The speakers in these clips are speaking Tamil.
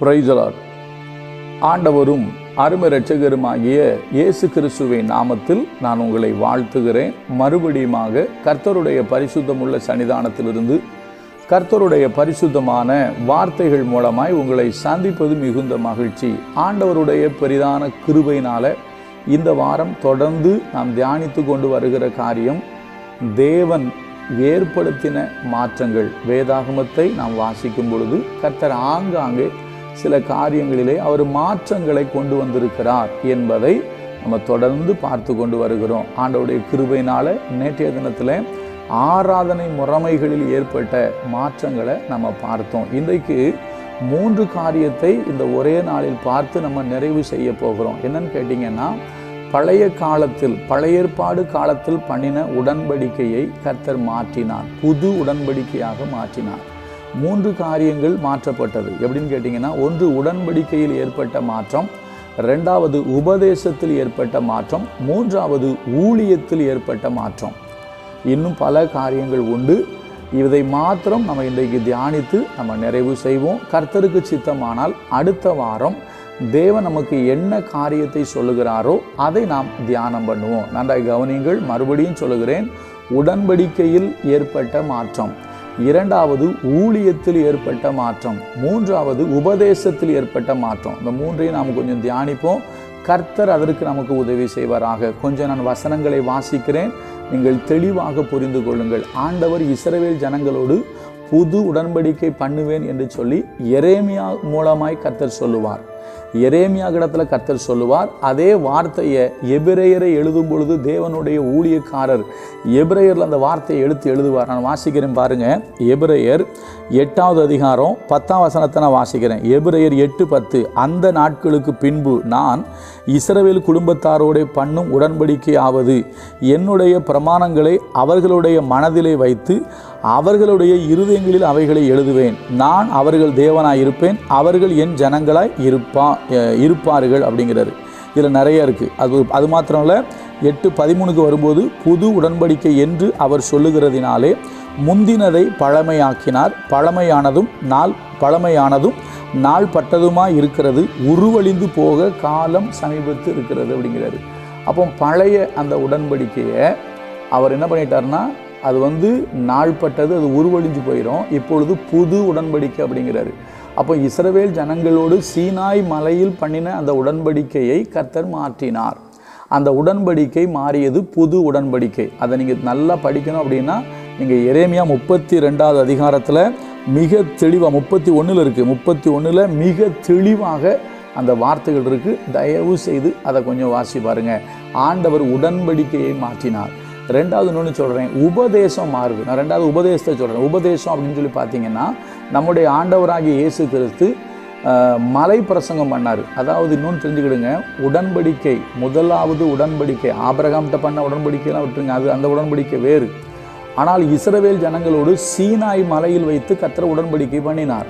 பிரைசலார். ஆண்டவரும் அருமை இரட்சகருமாகிய இயேசு கிறிஸ்துவின் நாமத்தில் நான் உங்களை வாழ்த்துகிறேன். மறுபடியுமாக கர்த்தருடைய பரிசுத்தமுள்ள சன்னிதானத்திலிருந்து கர்த்தருடைய பரிசுத்தமான வார்த்தைகள் மூலமாய் உங்களை சந்திப்பது மிகுந்த மகிழ்ச்சி. ஆண்டவருடைய பெரிதான கிருபையினால இந்த வாரம் தொடர்ந்து நாம் தியானித்து கொண்டு வருகிற காரியம் தேவன் ஏற்படுத்தின மாற்றங்கள். வேதாகமத்தை நாம் வாசிக்கும் பொழுது கர்த்தர் ஆங்காங்கே சில காரியங்களிலே அவர் மாற்றங்களை கொண்டு வந்திருக்கிறார் என்பதை நம்ம தொடர்ந்து பார்த்து கொண்டு வருகிறோம். ஆண்டவுடைய கிருபையினால நேற்றைய தினத்தில் ஆராதனை முறைமைகளில் ஏற்பட்ட மாற்றங்களை நம்ம பார்த்தோம். இன்றைக்கு மூன்று காரியத்தை இந்த ஒரே நாளில் பார்த்து நம்ம நிறைவு செய்ய போகிறோம். என்னன்னு கேட்டிங்கன்னா பழைய காலத்தில் பழைய ஏற்பாடு காலத்தில் பண்ணின உடன்படிக்கையை கர்த்தர் மாற்றினார். புது உடன்படிக்கையாக மாற்றினார். மூன்று காரியங்கள் மாற்றப்பட்டது. எப்படின்னு கேட்டிங்கன்னா ஒன்று உடன்படிக்கையில் ஏற்பட்ட மாற்றம் ரெண்டாவது உபதேசத்தில் ஏற்பட்ட மாற்றம் மூன்றாவது ஊழியத்தில் ஏற்பட்ட மாற்றம். இன்னும் பல காரியங்கள் உண்டு. இதை மாத்திரம் நம்ம இன்றைக்கு தியானித்து நம்ம நிறைவு செய்வோம். கர்த்தருக்கு சித்தமானால் அடுத்த வாரம் தேவன் நமக்கு என்ன காரியத்தை சொல்லுகிறாரோ அதை நாம் தியானம் பண்ணுவோம். நன்றாய் கவனிங்கள் மறுபடியும் சொல்லுகிறேன் உடன்படிக்கையில் ஏற்பட்ட மாற்றம். இரண்டாவது ஊழியத்தில் ஏற்பட்ட மாற்றம் மூன்றாவது உபதேசத்தில் ஏற்பட்ட மாற்றம். இந்த மூன்றையும் நாம் கொஞ்சம் தியானிப்போம். கர்த்தர் அதற்கு நமக்கு உதவி செய்வாராக. கொஞ்சம் நான் வசனங்களை வாசிக்கிறேன். நீங்கள் தெளிவாக புரிந்து கொள்ளுங்கள். ஆண்டவர் இஸ்ரவேல் ஜனங்களோடு புது உடன்படிக்கை பண்ணுவேன் என்று சொல்லி எரேமியா மூலமாய் கர்த்தர் சொல்லுவார். எரேமியா இடத்துல கர்த்தர் சொல்லுவார் அதே வார்த்தையை எபிரேயரை எழுதும் பொழுது தேவனுடைய ஊழியக்காரர் எபிரேயரில் அந்த வார்த்தையை எடுத்து எழுதுவார். நான் வாசிக்கிறேன் பாருங்கள் எபிரேயர் எட்டாவது அதிகாரம் பத்தாம் வசனத்தை நான் வாசிக்கிறேன். எபிரேயர் எட்டு பத்து அந்த நாட்களுக்கு பின்பு நான் இஸ்ரவேல் குடும்பத்தாரோட பண்ணும் உடன்படிக்கையாவது என்னுடைய பிரமாணங்களை அவர்களுடைய மனதிலே வைத்து அவர்களுடைய இருதயங்களில் அவைகளை எழுதுவேன். நான் அவர்கள் தேவனாய் இருப்பேன் அவர்கள் என் ஜனங்களாய் இருப்பான் இருப்பார்கள் அப்படிங்கிறாரு. இதில் நிறைய இருக்குது அது அது மாத்திரம் இல்லை எட்டு பதிமூணுக்கு வரும்போது புது உடன்படிக்கை என்று அவர் சொல்லுகிறதினாலே முந்தினதை பழமையாக்கினார். பழமையானதும் நாள் பழமையானதும் நாள் பட்டதுமாக இருக்கிறது. உருவழிந்து போக காலம் சமீபத்து இருக்கிறது அப்படிங்கிறாரு. அப்போ பழைய அந்த உடன்படிக்கையை அவர் என்ன பண்ணிட்டார்னா அது வந்து நாள்பட்டது அது உருவழிஞ்சு போயிடும் இப்பொழுது புது உடன்படிக்கை அப்படிங்கிறாரு. அப்போ இஸ்ரவேல் ஜனங்களோடு சீனாய் மலையில் பண்ணின அந்த உடன்படிக்கையை கர்த்தர் மாற்றினார். அந்த உடன்படிக்கை மாறியது புது உடன்படிக்கை. அதை நீங்கள் நல்லா படிக்கணும் அப்படின்னா நீங்கள் எரேமியா முப்பத்தி ரெண்டாவது அதிகாரத்தில் மிக தெளிவாக முப்பத்தி ஒன்றில் இருக்குது முப்பத்தி ஒன்றில் மிக தெளிவாக அந்த வார்த்தைகள் இருக்குது தயவு செய்து அதை கொஞ்சம் வாசி பாருங்கள் ஆண்டவர் உடன்படிக்கையை மாற்றினார். ரெண்டாவது இன்னொன்று சொல்கிறேன் உபதேசம் மாறுது நான் ரெண்டாவது உபதேசத்தை சொல்கிறேன் உபதேசம் அப்படின்னு சொல்லி பார்த்தீங்கன்னா நம்முடைய ஆண்டவராகிய இயேசு கிறிஸ்து மலை பிரசங்கம் பண்ணார். அதாவது இன்னொன்று தெரிஞ்சுக்கிடுங்க உடன்படிக்கை முதலாவது உடன்படிக்கை. ஆபரகாம்கிட்ட பண்ண உடன்படிக்கைலாம் விட்டுருங்க அது அந்த உடன்படிக்கை வேறு. ஆனால் இஸ்ரவேல் ஜனங்களோடு சீனாய் மலையில் வைத்து கத்திர உடன்படிக்கை பண்ணினார்.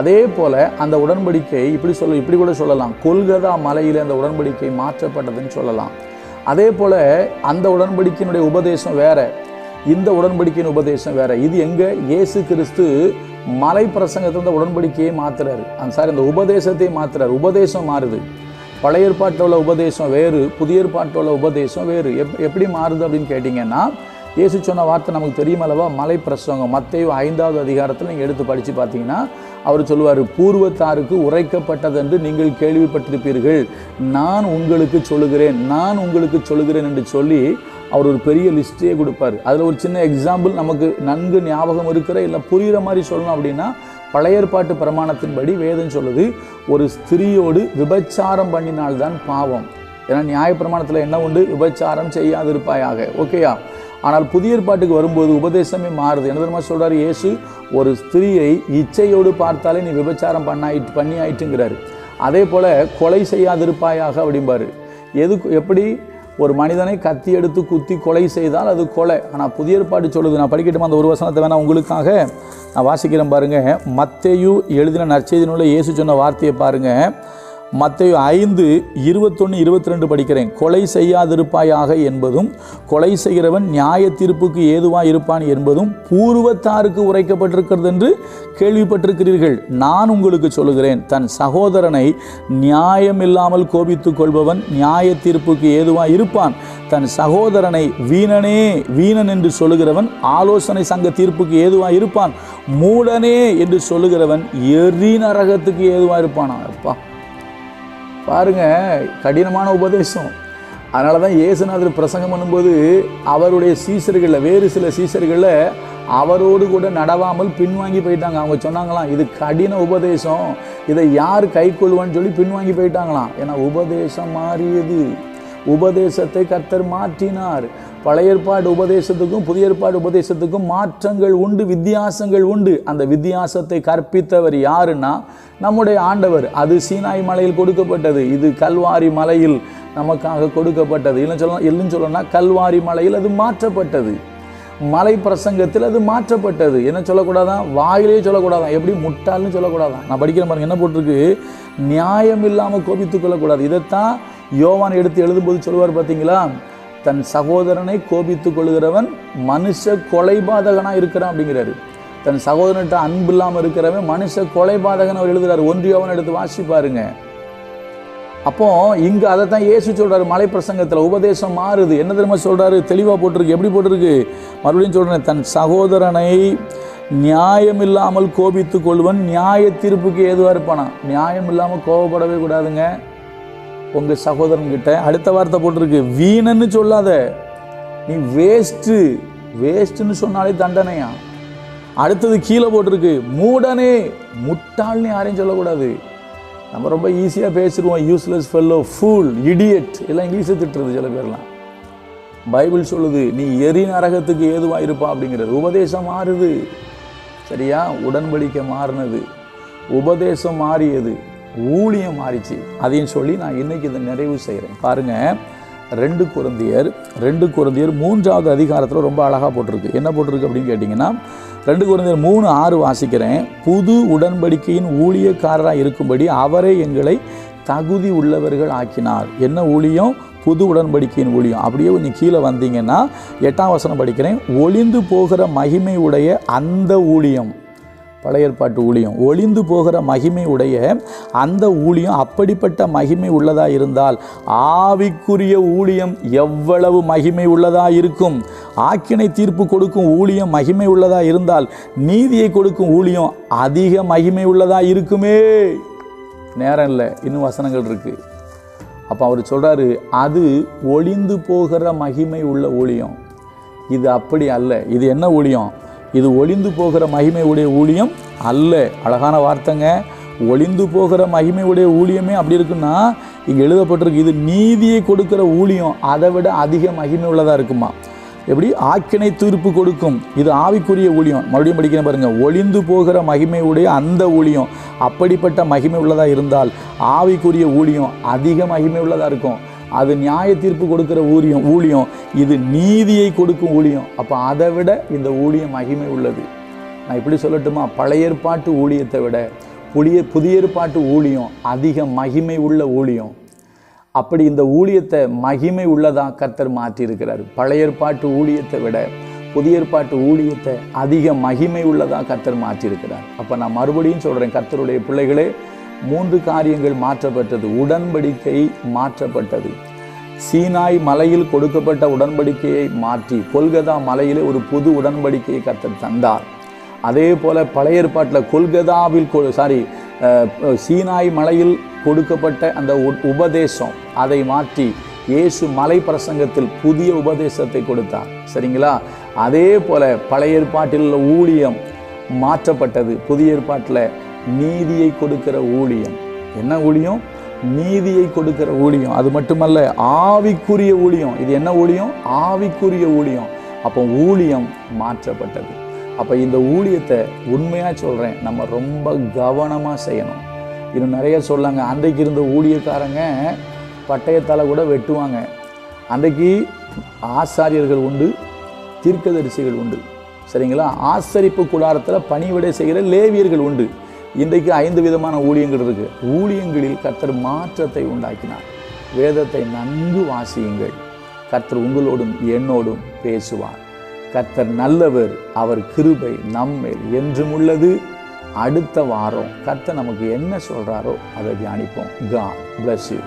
அதே போல அந்த உடன்படிக்கை இப்படி சொல்ல இப்படி கூட சொல்லலாம். கொல்கதா மலையில் அந்த உடன்படிக்கை மாற்றப்பட்டதுன்னு சொல்லலாம். அதே போல அந்த உடன்படிக்கையினுடைய உபதேசம் வேற. இந்த உடன்படிக்கையின் உபதேசம் வேற. இது எங்க? இயேசு கிறிஸ்து மலை பிரசங்கத்திலிருந்து இந்த உடன்படிக்கையை மாத்துறாரு. அந்த சார் இந்த உபதேசத்தை மாத்துறாரு. உபதேசம் மாறுது. பழைய ஏற்பாட்டில் உள்ள உபதேசம் வேறு புதிய ஏற்பாட்டில் உள்ள உபதேசம் வேறு. எப் எப்படி மாறுது அப்படின்னு கேட்டிங்கன்னா இயேசு சொன்ன வார்த்தை நமக்கு தெரியும் அல்லவா? மலை பிரசங்கம் மத்தையும் ஐந்தாவது அதிகாரத்தில் நீங்கள் எடுத்து படித்து பார்த்தீங்கன்னா அவர் சொல்லுவார் பூர்வத்தாருக்கு உரைக்கப்பட்டது என்று நீங்கள் கேள்விப்பட்டிருப்பீர்கள். நான் உங்களுக்கு சொல்லுகிறேன் நான் உங்களுக்கு சொல்லுகிறேன் என்று சொல்லி அவர் ஒரு பெரிய லிஸ்ட்டே கொடுப்பார். அதில் ஒரு சின்ன எக்ஸாம்பிள் நமக்கு நன்கு ஞாபகம் இருக்கிற இல்லை புரிகிற மாதிரி சொல்லணும் அப்படின்னா பழைய ஏற்பாட்டு பிரமாணத்தின்படி வேதம் சொல்லுது ஒரு ஸ்திரீயோடு விபச்சாரம் பண்ணினால்தான் பாவம். ஏன்னா நியாயப்பிரமாணத்தில் என்ன உண்டு? விபச்சாரம் செய்யாதிருப்பாயாக. ஓகேயா? ஆனால் புதிய ஏற்பாட்டுக்கு வரும்போது உபதேசமே மாறுது. என்ன தெரியுமா சொல்கிறார் இயேசு ஒரு ஸ்திரீயை இச்சையோடு பார்த்தாலே நீ விபச்சாரம் பண்ணாயிட்டு பண்ணி ஆயிட்டுங்கிறாரு அதே போல் கொலை செய்யாதிருப்பாயாக அப்படிம்பாரு. எது எப்படி? ஒரு மனிதனை கத்தி எடுத்து குத்தி கொலை செய்தால் அது கொலை. ஆனால் புதிய ஏற்பாடு சொல்லுது. நான் படிக்கட்டுமா அந்த ஒரு வசனத்தை வேணால் உங்களுக்காக? நான் வாசிக்கிறேன் பாருங்க. மத்தையும் எழுதின நற்செய்தினுள்ள இயேசு சொன்ன வார்த்தையை பாருங்கள் மற்ற ஐந்து இருபத்தொன்று இருபத்தி ரெண்டு படிக்கிறேன். கொலை செய்யாதிருப்பாயாக என்பதும் கொலை செய்கிறவன் நியாய தீர்ப்புக்கு ஏதுவாக இருப்பான் என்பதும் பூர்வத்தாருக்கு உரைக்கப்பட்டிருக்கிறது என்று கேள்விப்பட்டிருக்கிறீர்கள். நான் உங்களுக்கு சொல்லுகிறேன் தன் சகோதரனை நியாயமில்லாமல் கோபித்துக் கொள்பவன் நியாய தீர்ப்புக்கு ஏதுவாக இருப்பான். தன் சகோதரனை வீணனே வீணன் என்று சொல்லுகிறவன் ஆலோசனை சங்க தீர்ப்புக்கு ஏதுவாக இருப்பான். மூடனே என்று சொல்லுகிறவன் எரி நரகத்துக்கு ஏதுவாக இருப்பானா? அப்பா. பாருங்க கடினமான உபதேசம். அதனால தான் இயேசுநாதர் பிரசங்கம் பண்ணும்போது அவருடைய சீசர்களில் வேறு சில சீசர்களில் அவரோடு கூட நடவாமல் பின்வாங்கி போயிட்டாங்க. அவங்க சொன்னாங்களாம் இது கடின உபதேசம். இதை யார் கை கொள்வான்னு சொல்லி பின்வாங்கி போயிட்டாங்களாம். ஏன்னா உபதேசம் மாறியது. உபதேசத்தை கர்த்தர் மாற்றினார். பழைய ஏற்பாடு உபதேசத்துக்கும் புதிய ஏற்பாடு உபதேசத்துக்கும் மாற்றங்கள் உண்டு வித்தியாசங்கள் உண்டு. அந்த வித்தியாசத்தை கற்பித்தவர் யாருன்னா நம்முடைய ஆண்டவர். அது சீனாய் மலையில் கொடுக்கப்பட்டது. இது கல்வாரி மலையில் நமக்காக கொடுக்கப்பட்டது. இல்லை சொல்லலாம் இல்லைன்னு சொல்லணும்னா கல்வாரி மலையில் அது மாற்றப்பட்டது. மலை பிரசங்கத்தில் அது மாற்றப்பட்டது. என்ன சொல்லக்கூடாதான் வாயிலே சொல்லக்கூடாதான் எப்படி? முட்டாள்னு சொல்லக்கூடாதான் நான் படிக்கிற பாருங்க என்ன போட்டிருக்கு? நியாயம் இல்லாமல் கோபித்துக்கொள்ளக்கூடாது இதைத்தான் யோவான் எடுத்து எழுதும்போது சொல்லுவார் பார்த்தீங்களா தன் சகோதரனை கோபித்துக் கொள்கிறவன் மனுஷ கொலைபாதகனாக இருக்கிறான் அப்படிங்கிறாரு. தன் சகோதரன்கிட்ட அன்பு இல்லாமல் இருக்கிறவன் மனுஷ கொலைபாதகன் அவர் எழுதுறாரு. ஒன்றியவன் எடுத்து வாசிப்பாருங்க அப்போ இங்க அதை தான் இயேசு சொல்றாரு மலை பிரசங்கத்தில் உபதேசம் மாறுது. என்ன தெரியுமா சொல்றாரு? தெளிவாக போட்டிருக்கு. எப்படி போட்டிருக்கு? மறுபடியும் சொல்றேன். தன் சகோதரனை நியாயம் இல்லாமல் கோபித்துக் கொள்வன். நியாய தீர்ப்புக்கு ஏதுவாக இருப்பானா? நியாயம் இல்லாமல் கோபப்படவே கூடாதுங்க. உங்கள் சகோதரன்கிட்ட அடுத்த வார்த்தை போட்டிருக்கு. வீணன்னு சொல்லாத. நீ வேஸ்ட்டு வேஸ்ட்டுன்னு சொன்னாலே தண்டனையா? அடுத்தது கீழே போட்டிருக்கு. மூடனே முட்டாள்னு யாரையும் சொல்லக்கூடாது. நம்ம ரொம்ப ஈஸியாக பேசிடுவோம் யூஸ்லெஸ் ஃபெல்லோ ஃபூல் இடியட் எல்லாம் இங்கிலீஷை திட்டுறது சில பேர்லாம். பைபிள் சொல்லுது நீ எரி நரகத்துக்கு ஏதுவாக இருப்பா அப்படிங்கிறது. உபதேசம் மாறுது. சரியா? உடன்படிக்கை மாறினது. உபதேசம் மாறியது. ஊழியம் மாறிச்சு அதையும் சொல்லி நான் இன்னைக்கு இதை நிறைவு செய்கிறேன் பாருங்க ரெண்டு குழந்தையர் ரெண்டு குழந்தையர் மூன்றாவது அதிகாரத்தில் ரொம்ப அழகாக போட்டிருக்கு. என்ன போட்டிருக்கு அப்படின்னு கேட்டிங்கன்னா ரெண்டு குழந்தையர் மூணு ஆறு வாசிக்கிறேன். புது உடன்படிக்கையின் ஊழியக்காரராக இருக்கும்படி அவரே எங்களை தகுதி உள்ளவர்கள் ஆக்கினார். என்ன ஊழியம்? புது உடன்படிக்கையின் ஊழியம். அப்படியே கொஞ்சம் கீழே வந்தீங்கன்னா எட்டாம் வசனம் படிக்கிறேன். ஒளிந்து போகிற மகிமை உடைய அந்த ஊழியம். பழைய ஏற்பாட்டு ஊழியம். ஒளிந்து போகிற மகிமை உடைய அந்த ஊழியம் அப்படிப்பட்ட மகிமை உள்ளதாக இருந்தால் ஆவிக்குரிய ஊழியம் எவ்வளவு மகிமை உள்ளதாக இருக்கும். ஆக்கினை தீர்ப்பு கொடுக்கும் ஊழியம் மகிமை உள்ளதாக இருந்தால் நீதியை கொடுக்கும் ஊழியம் அதிக மகிமை உள்ளதாக இருக்குமே. நேரம் இல்லை இன்னும் வசனங்கள் இருக்குது அப்போ அவர் சொல்கிறாரு அது ஒளிந்து போகிற மகிமை உள்ள ஊழியம். இது அப்படி அல்ல இது என்ன ஊழியம்? இது ஒளிந்து போகிற மகிமையுடைய ஊழியம் அல்ல. அழகான வார்த்தைங்க. ஒளிந்து போகிற மகிமையுடைய ஊழியமே அப்படி இருக்குன்னா இங்கே எழுதப்பட்டிருக்கு இது நீதியை கொடுக்கிற ஊழியம். அதை விட அதிக மகிமை உள்ளதாக இருக்குமா? எப்படி? ஆக்கினை தீர்ப்பு கொடுக்கும். இது ஆவிக்குரிய ஊழியம். மறுபடியும் படிக்கிறேன் பாருங்க. ஒளிந்து போகிற மகிமையுடைய அந்த ஊழியம் அப்படிப்பட்ட மகிமை உள்ளதாக இருந்தால் ஆவிக்குரிய ஊழியம் அதிக மகிமை உள்ளதாக இருக்கும். அது நியாய தீர்ப்பு கொடுக்கிற ஊழியம் ஊழியம். இது நீதியை கொடுக்கும் ஊழியம். அப்போ அதை விட இந்த ஊழியம் மகிமை உள்ளது. நான் இப்படி சொல்லட்டுமா? பழைய ஏற்பாட்டு ஊழியத்தை விட புதிய புதிய ஏற்பாட்டு ஊழியம் அதிக மகிமை உள்ள ஊழியம். அப்படி இந்த ஊழியத்தை மகிமை உள்ளதாக கர்த்தர் மாற்றியிருக்கிறார். பழைய ஏற்பாட்டு ஊழியத்தை விட புதிய ஏற்பாட்டு ஊழியத்தை அதிக மகிமை உள்ளதாக கர்த்தர் மாற்றியிருக்கிறார். அப்போ நான் மறுபடியும் சொல்கிறேன் கர்த்தருடைய பிள்ளைகளே மூன்று காரியங்கள் மாற்றப்பட்டது. உடன்படிக்கை மாற்றப்பட்டது. சீனாய் மலையில் கொடுக்கப்பட்ட உடன்படிக்கையை மாற்றி கொல்கதா மலையிலே ஒரு புது உடன்படிக்கையை கத்தர் தந்தார். அதே போல பழைய ஏற்பாட்டில் கொல்கதாவில் சாரி சீனாய் மலையில் கொடுக்கப்பட்ட அந்த உபதேசம் அதை மாற்றி இயேசு மலை பிரசங்கத்தில் புதிய உபதேசத்தை கொடுத்தார். சரிங்களா? அதே போல பழைய ஏற்பாட்டில் உள்ள ஊழியம் மாற்றப்பட்டது. புதிய ஏற்பாட்டில் நீதியை கொடுக்கிற ஊழியம். என்ன ஊழியம்? நீதியை கொடுக்கிற ஊழியம். அது மட்டுமல்ல ஆவிக்குரிய ஊழியம். இது என்ன ஊழியம்? ஆவிக்குரிய ஊழியம். அப்போ ஊழியம் மாற்றப்பட்டது. அப்போ இந்த ஊழியத்தை உண்மையாக சொல்கிறேன் நம்ம ரொம்ப கவனமாக செய்யணும். இன்னும் நிறைய சொல்லாங்க. அன்றைக்கு இருந்த ஊழியக்காரங்க பட்டயத்தால் கூட வெட்டுவாங்க. அன்றைக்கு ஆசாரியர்கள் உண்டு தீர்க்கதரிசிகள் உண்டு. சரிங்களா? ஆசரிப்பு கூடாரத்தில் பணிவிடை செய்கிற லேவியர்கள் உண்டு. இன்றைக்கு ஐந்து விதமான ஊழியங்கள் இருக்கு. ஊழியங்களில் கர்த்தர் மாற்றத்தை உண்டாக்கினார். வேதத்தை நன்கு வாசியுங்கள். கர்த்தர் உங்களோடும் என்னோடும் பேசுவார். கர்த்தர் நல்லவர் அவர் கிருபை நம்மேல் என்றும் உள்ளது. அடுத்த வாரம் கர்த்தர் நமக்கு என்ன சொல்கிறாரோ அதை தியானிப்போம். God bless you